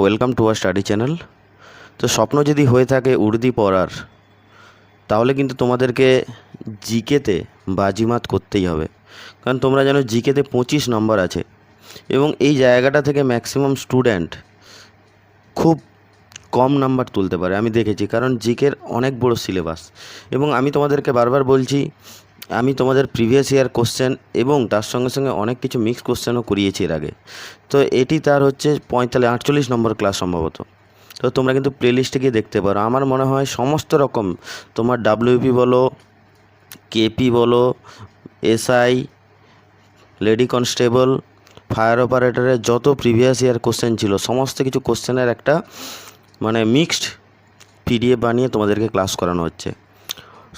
Welcome to R study channel তো স্বপ্ন যদি হয়ে থাকে উর্দি পড়ার, তাহলে কিন্তু তোমাদেরকে জিকেতে বাজিমাত করতেই হবে। কারণ তোমরা জানো জিকেতে পঁচিশ নম্বর আছে। এবং এই জায়গাটা থেকে ম্যাক্সিমাম স্টুডেন্ট খুব কম নাম্বার তুলতে পারে। আমি দেখেছি, কারণ জিকের অনেক বড় সিলেবাস এবং আমি তোমাদেরকে বারবার বলছি আমি তোমাদের প্রিভিয়াস ইয়ার কোশ্চেন এবং তার সঙ্গে সঙ্গে অনেক কিছু মিক্স কোশ্চেনও করিয়েছি এর আগে। তো এটি তার হচ্ছে পঁয়তাল্লিশ, আটচল্লিশ নম্বর ক্লাস সম্ভবত। তো তোমরা কিন্তু প্লেলিস্টে গিয়ে দেখতে পারো। আমার মনে হয় সমস্ত রকম তোমার ডাব্লিউপি বলো কেপি বলো এসআই লেডি কনস্টেবল ফায়ার অপারেটরের যত প্রিভিয়াস ইয়ার কোশ্চেন ছিল, সমস্ত কিছু কোশ্চেনের একটা মানে মিক্সড পিডিএফ বানিয়ে তোমাদেরকে ক্লাস করানো হচ্ছে।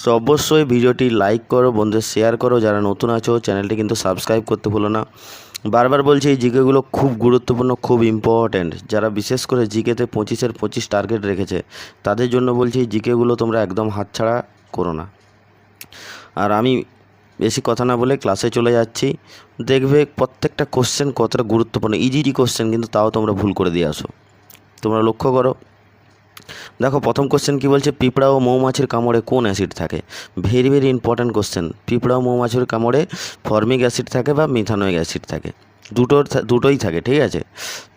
সো অবশ্যই ভিডিওটি লাইক করো, বন্ধুদের শেয়ার করো, যারা নতুন আছো চ্যানেলটি কিন্তু সাবস্ক্রাইব করতে ভুলো না। বারবার বলছি, এই জিকেগুলো খুব গুরুত্বপূর্ণ, খুব ইম্পর্ট্যান্ট যারা বিশেষ করে জিকেতে পঁচিশের পঁচিশ টার্গেট রেখেছে, তাদের জন্য বলছি, এই জিকেগুলো তোমরা একদম হাতছাড়া করো না। আর আমি বেশি কথা না বলে ক্লাসে চলে যাচ্ছি। দেখবে প্রত্যেকটা কোশ্চেন কতটা গুরুত্বপূর্ণ ইজি কোশ্চেন কিন্তু তাও তোমরা ভুল করে দিয়ে আসো। তোমরা লক্ষ্য করো দেখো, প্রথম কোশ্চেন কি বলছে? পিঁপড়া ও মৌমাছির কামড়ে কোন অ্যাসিড থাকে? ভেরি ভেরি ইম্পর্ট্যান্ট কোশ্চেন পিঁপড়া ও মৌমাছির কামড়ে ফর্মিক অ্যাসিড থাকে বা মিথানোয়িক অ্যাসিড থাকে। দুটোর দুটোই থাকে, ঠিক আছে?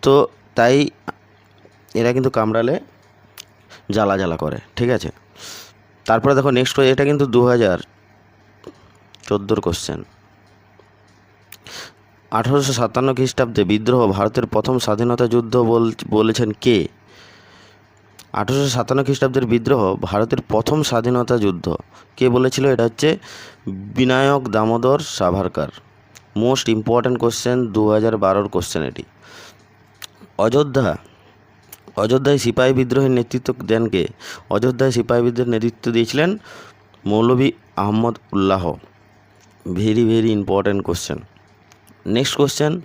তো তাই এরা কিন্তু কামড়ালে জ্বালা জ্বালা করে, ঠিক আছে? তারপরে দেখো নেক্সট এটা কিন্তু দু হাজার চোদ্দোর কোশ্চেন আঠারোশো সাতান্ন খ্রিস্টাব্দে বিদ্রোহ ভারতের প্রথম স্বাধীনতা যুদ্ধ বল- বলেছেন কে? আঠারোশো সাতান্ন খ্রিস্টাব্দের বিদ্রোহ ভারতের প্রথম স্বাধীনতা যুদ্ধ। কে বলেছিল? এটা হচ্ছে Vinayak Damodar Savarkar. Most important question দু হাজার বারোর কোশ্চেন এটি। অযোধ্যা, অযোধ্যায় সিপাহী বিদ্রোহের নেতৃত্ব দেন কে? অযোধ্যায় সিপাহী বিদ্রোহের নেতৃত্ব দিয়েছিলেন Maulvi Ahmadullah. Very very important question. Next question.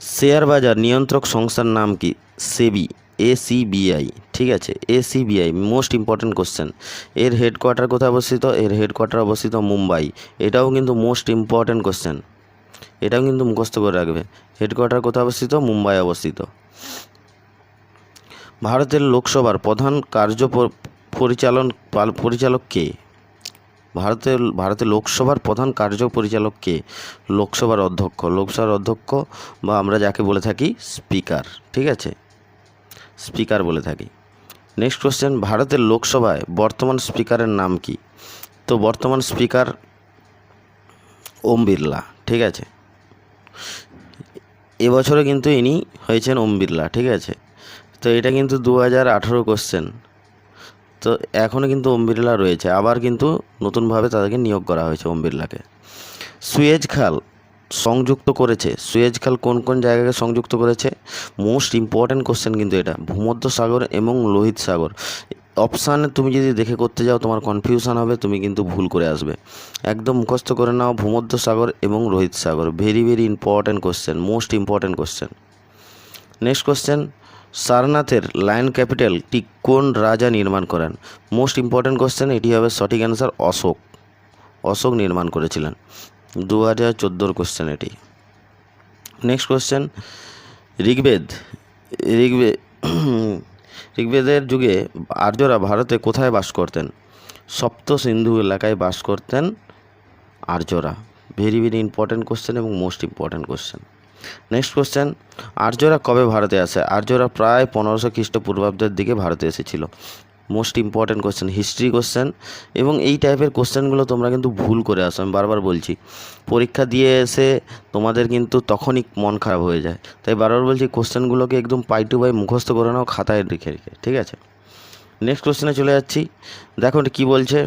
Share বাজার নিয়ন্ত্রক সংস্থার নাম কি? সেবি। এসিবিআই ঠিক আছে? এসিবিআই মোস্ট ইম্পর্ট্যান্ট কোশ্চেন এর হেডকোয়ার্টার কোথায় অবস্থিত? এর হেডকোয়ার্টার অবস্থিত মুম্বাই। এটাও কিন্তু মোস্ট ইম্পর্ট্যান্ট কোশ্চেন এটাও কিন্তু মুখস্থ করে রাখবে। হেডকোয়ার্টার কোথায় অবস্থিত? মুম্বাই অবস্থিত। ভারতের লোকসভার প্রধান কার্য পরিচালন পরিচালক কে? ভারতের ভারতের লোকসভার প্রধান কার্য পরিচালক কে? লোকসভার অধ্যক্ষ। লোকসভার অধ্যক্ষ বা আমরা যাকে বলে থাকি, স্পিকার, ঠিক আছে? স্পিকার বলে থাকি। নেক্সট কোশ্চেন ভারতের লোকসভায় বর্তমান স্পিকারের নাম কি? তো বর্তমান স্পিকার ওম বিড়লা, ঠিক আছে? এবছরে কিন্তু ইনি হয়েছেন ওম বিড়লা, ঠিক আছে? তো এটা কিন্তু দু হাজার আঠেরো কোশ্চেন তো এখনও কিন্তু ওম বিড়লা রয়েছে। আবার কিন্তু নতুনভাবে তাদেরকে নিয়োগ করা হয়েছে ওম বিড়লাকে। সুয়েজ খাল সংযুক্ত করেছে। সুয়েজ খাল কোন কোন জায়গাকে সংযুক্ত করেছে? মোস্ট ইম্পর্ট্যান্ট কোশ্চেন কিন্তু এটা। ভূমধ্য সাগর এবং লোহিত সাগর অপশানে তুমি যদি দেখে করতে যাও, তোমার কনফিউশন হবে, তুমি কিন্তু ভুল করে আসবে। একদম মুখস্থ করে নাও ভূমধ্য সাগর এবং লোহিত সাগর very very important question most important question next question সারনাথের lion ক্যাপিটালটি কোন রাজা নির্মাণ করেন? মোস্ট ইম্পর্ট্যান্ট কোশ্চেন এটি হবে সঠিক অ্যান্সার অশোক। অশোক নির্মাণ করেছিলেন। দু হাজার চোদ্দোর কোশ্চেন এটি। Next question Rigveda. ঋগ্বেদ ঋগ্বেদের যুগে আর্যরা ভারতে কোথায় বাস করতেন? সপ্ত সিন্ধু এলাকায় বাস করতেন আর্যরা। ভেরি ভেরি ইম্পর্ট্যান্ট কোশ্চেন এবং most important question next question আর্যরা কবে ভারতে আসে? আর্যরা প্রায় পনেরোশো খ্রিস্টপূর্বাব্দের দিকে ভারতে এসেছিল। Most important question history question এবং এই টাইপের কোশ্চেনগুলো তোমরা কিন্তু ভুল করে আসো। আমি বারবার বলছি, পরীক্ষা দিয়ে এসে তোমাদের কিন্তু তখনই মন খারাপ হয়ে যায়। তাই বারবার বলছি কোশ্চেনগুলোকে একদম পাই টু পাই মুখস্থ করে নাও, খাতায় রেখে রেখে, ঠিক আছে? নেক্সট কোশ্চেনে চলে যাচ্ছি। দেখো কি কী বলছে?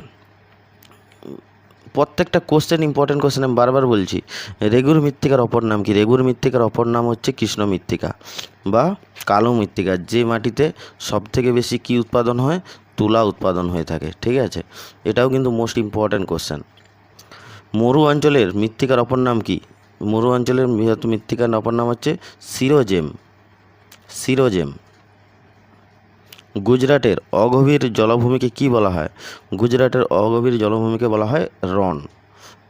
প্রত্যেকটা কোশ্চেন ইম্পর্টেন্ট কোশ্চেন আমি বারবার বলছি। রেগুর মৃত্তিকার অপর নাম কি? রেগুর মৃত্তিকার অপর নাম হচ্ছে কৃষ্ণ মৃত্তিকা বা কালো মৃত্তিকা। যে মাটিতে সব থেকে বেশি কি উৎপাদন হয়? তুলা উৎপাদন হয়ে থাকে, ঠিক আছে? এটাও কিন্তু মোস্ট ইম্পর্ট্যান্ট কোশ্চেন মরু অঞ্চলের মৃত্তিকার অপর নাম কি? মরু অঞ্চলের বৃহৎ মৃত্তিকার অপর নাম হচ্ছে সিরোজেম। সিরোজেম। গুজরাটের অগভীর জলভূমিকে কি বলা হয়? গুজরাটের অগভীর জলভূমিকে বলা হয় Rann.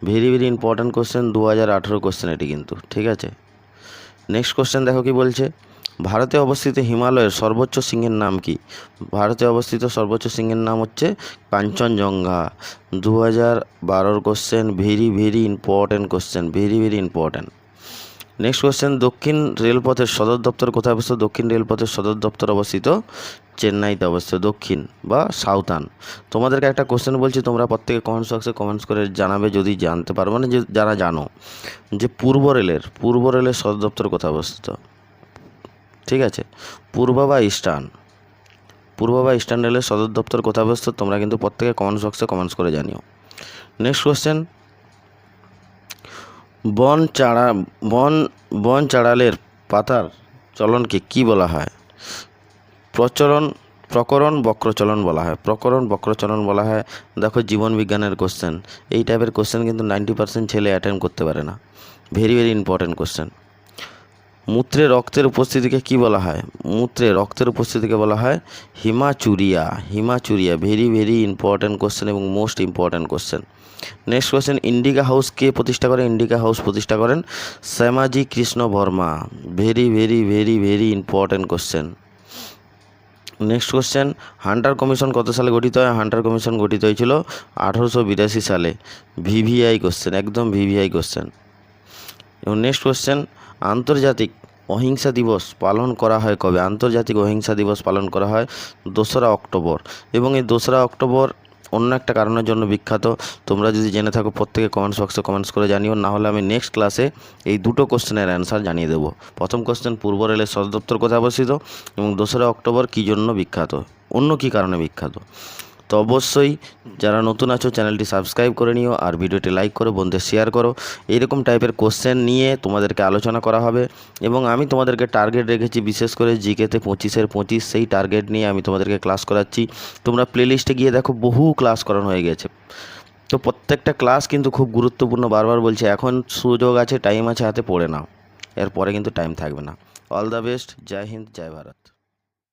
Very very important question দু হাজার আঠেরো কোশ্চেন এটি কিন্তু, ঠিক আছে? নেক্সট কোশ্চেন দেখো কি বলছে? ভারতে অবস্থিত হিমালয়ের সর্বোচ্চ সিংহের নাম কি? ভারতে অবস্থিত সর্বোচ্চ সিংহের নাম হচ্ছে কাঞ্চনজঙ্ঘা। দু হাজার বারোর question very very important question very very important next question দক্ষিণ রেলপথের সদর দপ্তর কোথায় অবস্থিত? দক্ষিণ রেলপথের সদর দপ্তর অবস্থিত চেন্নাইতে অবস্থিত, দক্ষিণ বা সাউথান তোমাদেরকে একটা কোশ্চেন বলছি, তোমরা প্রত্যেকে কমেন্টস বক্সে কমেন্টস করে জানাবে, যদি জানতে পারো। মানে যে যারা জানো, যে পূর্ব রেলের পূর্ব রেলের সদর দপ্তর কোথায় অবস্থিত? ঠিক আছে? পূর্ব বা ইস্টার্ন পূর্ব বা ইস্টার্ন রেলের সদর দপ্তর কোথায় অবস্থিত? তোমরা কিন্তু প্রত্যেকে কমেন্টস বক্সে কমেন্টস করে জানিও। নেক্সট কোশ্চেন বন চাড়া, বন বন চাড়ালের পাতার চলনকে কি বলা হয়? প্রচলন, প্রকরণ, বক্রচলন বলা হয়। প্রকরণ, বক্রচলন বলা হয়। দেখো জীবন বিজ্ঞানের কোশ্চেন এই টাইপের কোশ্চেন কিন্তু নাইনটি পার্সেন্ট ছেলে অ্যাটেন্ড করতে পারে না। ভেরি ভেরি ইম্পর্ট্যান্ট কোশ্চেন মূত্রে রক্তের উপস্থিতিকে কি বলা হয়? মূত্রে রক্তের উপস্থিতিকে বলা হয় haematuria. Haematuria very very important question এবং most important question next question Indica House কে প্রতিষ্ঠা করেন ইন্ডিকা হাউস প্রতিষ্ঠা করেন Shyamji Krishna Varma. Very very very very important question next question Hunter Commission কত সালে গঠিত হয়? হান্টার কমিশন গঠিত হয়েছিল আঠারোশো বিরাশি সালে। ভিভিআই কোশ্চেন একদম ভিভিআই কোশ্চেন এবং নেক্সট কোশ্চেন আন্তর্জাতিক অহিংসা দিবস পালন করা হয় কবে? আন্তর্জাতিক অহিংসা দিবস পালন করা হয় দোসরা অক্টোবর। এবং এই দোসরা অক্টোবর অন্য একটা কারণের জন্য বিখ্যাত। তোমরা যদি জেনে থাকো প্রত্যেকে কমেন্টস বক্সে কমেন্টস করে জানিও, না হলে আমি নেক্সট ক্লাসে এই দুটো কোশ্চেনের অ্যান্সার জানিয়ে দেবো। প্রথম কোশ্চেন পূর্ব রেলের সদর দপ্তর কোথায় অবস্থিত এবং দোসরা অক্টোবর কী জন্য বিখ্যাত? অন্য কী কারণে বিখ্যাত? তো অবশ্যই যারা নতুন আছো, চ্যানেলটি সাবস্ক্রাইব করে নিও আর ভিডিওটি লাইক করো বন্ধুদের শেয়ার করো। এইরকম টাইপের কোশ্চেন নিয়ে তোমাদেরকে আলোচনা করা হবে এবং আমি তোমাদেরকে টার্গেট রেখেছি, বিশেষ করে জিকেতে পঁচিশের পঁচিশ, সেই টার্গেট নিয়ে আমি তোমাদেরকে ক্লাস করাচ্ছি। তোমরা প্লেলিস্টে গিয়ে দেখো, বহু ক্লাস করানো হয়ে গেছে। তো প্রত্যেকটা ক্লাস কিন্তু খুব গুরুত্বপূর্ণ বারবার বলছে, এখন সুযোগ আছে টাইম আছে, হাতে পড়ে নাও। এরপরে কিন্তু টাইম থাকবে না। অল দ্য বেস্ট জয় হিন্দ জয় ভারত